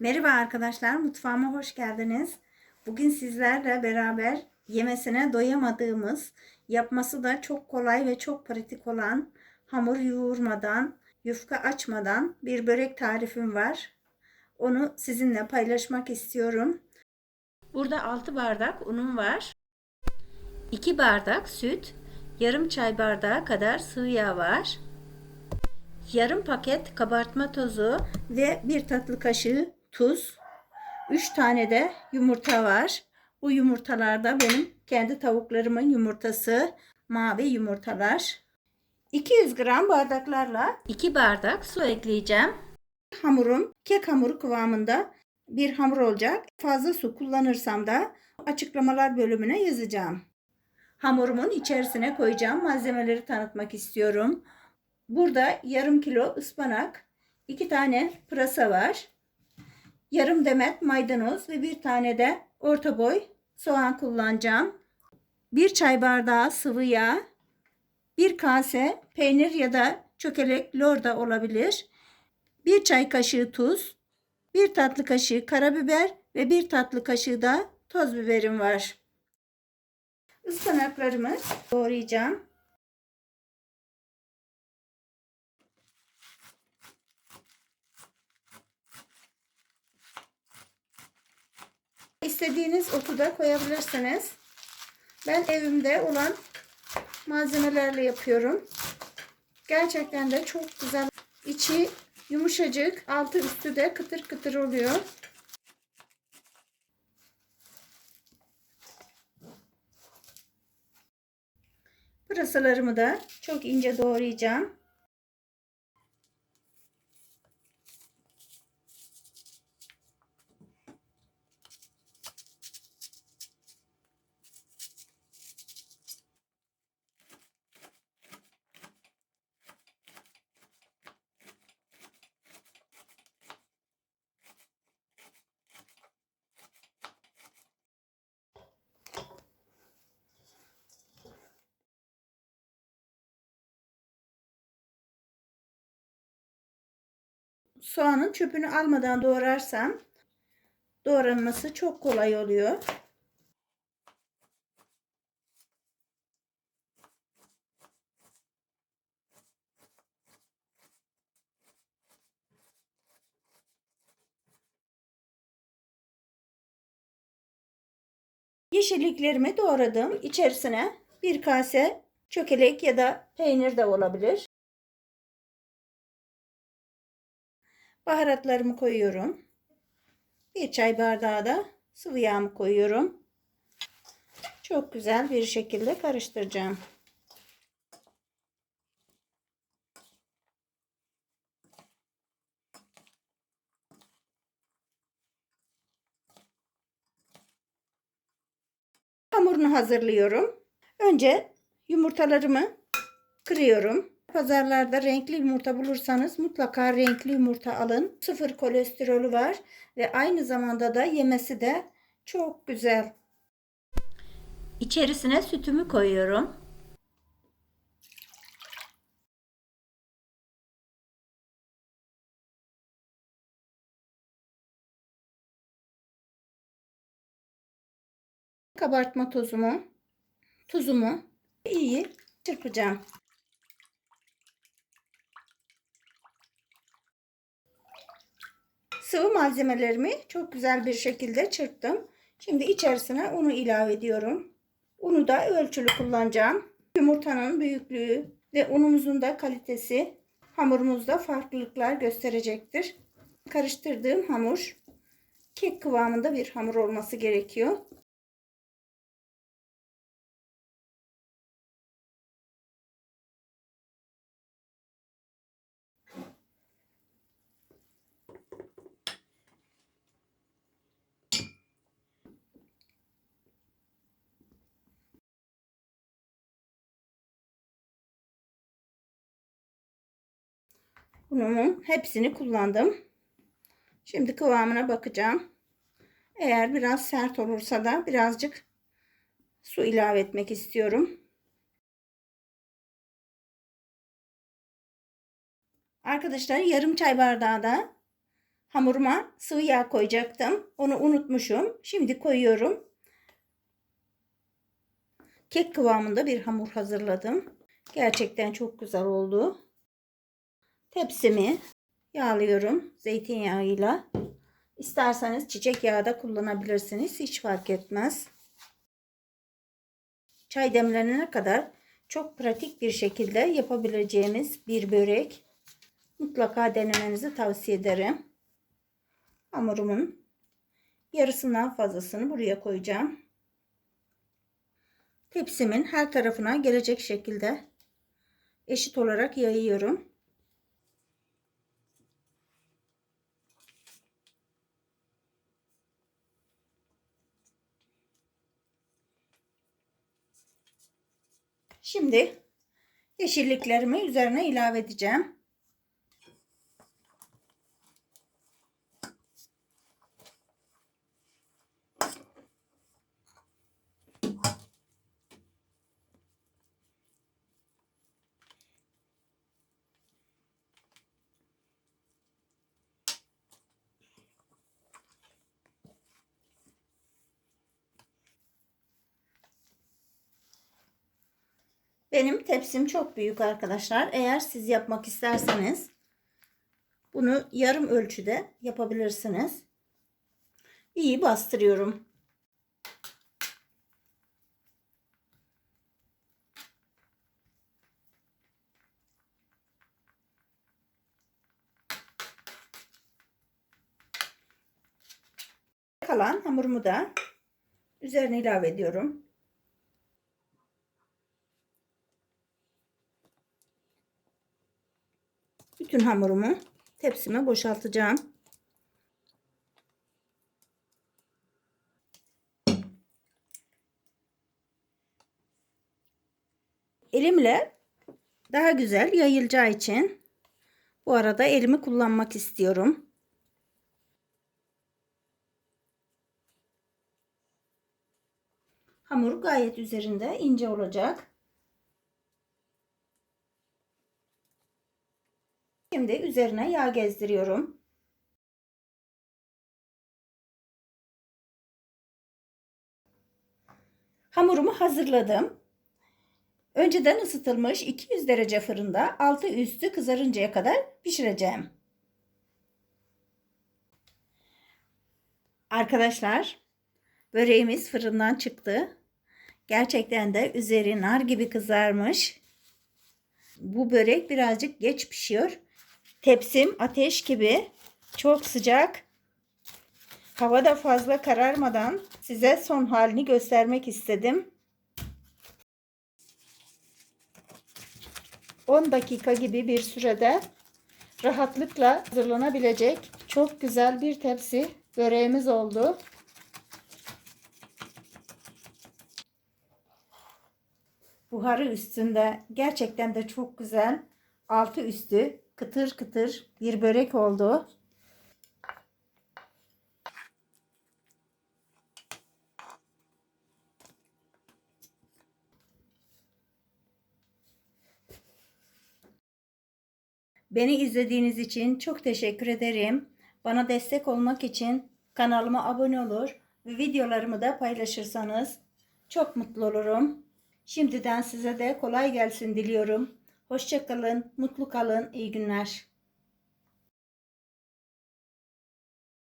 Merhaba arkadaşlar, mutfağıma hoş geldiniz. Bugün sizlerle beraber yemesine doyamadığımız, yapması da çok kolay ve çok pratik olan, hamur yoğurmadan, yufka açmadan bir börek tarifim var. Onu sizinle paylaşmak istiyorum. Burada 6 bardak unum var. 2 bardak süt, yarım çay bardağı kadar sıvı yağ var. Yarım paket kabartma tozu ve bir tatlı kaşığı tuz. 3 tane de yumurta var. Bu yumurtalar da benim kendi tavuklarımın yumurtası. Mavi yumurtalar. 200 gram bardaklarla 2 bardak su ekleyeceğim. Hamurum kek hamuru kıvamında bir hamur olacak. Fazla su kullanırsam da açıklamalar bölümüne yazacağım. Hamurumun içerisine koyacağım malzemeleri tanıtmak istiyorum. Burada yarım kilo ıspanak, iki tane pırasa var. Yarım demet maydanoz ve bir tane de orta boy soğan kullanacağım. Bir çay bardağı sıvı yağ, bir kase peynir ya da çökelek lor da olabilir. Bir çay kaşığı tuz, bir tatlı kaşığı karabiber ve bir tatlı kaşığı da toz biberim var. Ispanaklarımı doğrayacağım. İstediğiniz otu da koyabilirsiniz. Ben evimde olan malzemelerle yapıyorum. Gerçekten de çok güzel. İçi yumuşacık, altı üstü de kıtır kıtır oluyor. Pırasalarımı da çok ince doğrayacağım. Soğanın çöpünü almadan doğrarsam doğranması çok kolay oluyor. Yeşilliklerimi doğradım. İçerisine bir kase çökelek ya da peynir de olabilir. Baharatlarımı koyuyorum. Bir çay bardağı da sıvı yağımı koyuyorum. Çok güzel bir şekilde karıştıracağım. Hamurunu hazırlıyorum. Önce yumurtalarımı kırıyorum. Pazarlarda renkli yumurta bulursanız mutlaka renkli yumurta alın. Sıfır kolesterolü var ve aynı zamanda da yemesi de çok güzel. İçerisine sütümü koyuyorum. Kabartma tozumu, tuzumu iyi çırpacağım. Sıvı malzemelerimi çok güzel bir şekilde çırptım. Şimdi içerisine unu ilave ediyorum. Unu da ölçülü kullanacağım. Yumurtanın büyüklüğü ve unumuzun da kalitesi hamurumuzda farklılıklar gösterecektir. Karıştırdığım hamur kek kıvamında bir hamur olması gerekiyor. Unumun hepsini kullandım. Şimdi kıvamına bakacağım. Eğer biraz sert olursa da birazcık su ilave etmek istiyorum. Arkadaşlar yarım çay bardağı da Hamuruma sıvı yağ koyacaktım. Onu unutmuşum. Şimdi koyuyorum. Kek kıvamında bir hamur hazırladım. Gerçekten çok güzel oldu. Tepsimi yağlıyorum zeytinyağıyla. İsterseniz çiçek yağı da kullanabilirsiniz. Hiç fark etmez. Çay demlenene kadar çok pratik bir şekilde yapabileceğimiz bir börek. Mutlaka denemenizi tavsiye ederim. Hamurumun yarısından fazlasını buraya koyacağım. Tepsimin her tarafına gelecek şekilde eşit olarak yayıyorum. Şimdi yeşilliklerimi üzerine ilave edeceğim. Benim tepsim çok büyük arkadaşlar. Eğer siz yapmak isterseniz bunu yarım ölçüde yapabilirsiniz. İyi bastırıyorum. Kalan hamurumu da üzerine ilave ediyorum. Bütün hamurumu tepsime boşaltacağım. Elimle daha güzel yayılacağı için bu arada elimi kullanmak istiyorum. Hamur gayet üzerinde ince olacak. Şimdi üzerine yağ gezdiriyorum. Hamurumu hazırladım. Önceden ısıtılmış 200 derece fırında altı üstü kızarıncaya kadar pişireceğim. Arkadaşlar böreğimiz fırından çıktı. Gerçekten de üzeri nar gibi kızarmış. Bu börek birazcık geç pişiyor. Tepsim ateş gibi çok sıcak. Hava da fazla kararmadan size son halini göstermek istedim. 10 dakika gibi bir sürede rahatlıkla hazırlanabilecek çok güzel bir tepsi böreğimiz oldu. Buharı üstünde gerçekten de çok güzel. Altı üstü kıtır kıtır bir börek oldu. Beni izlediğiniz için çok teşekkür ederim. Bana destek olmak için kanalıma abone olur ve videolarımı da paylaşırsanız çok mutlu olurum. Şimdiden size de kolay gelsin diliyorum. Hoşçakalın, mutlu kalın, iyi günler.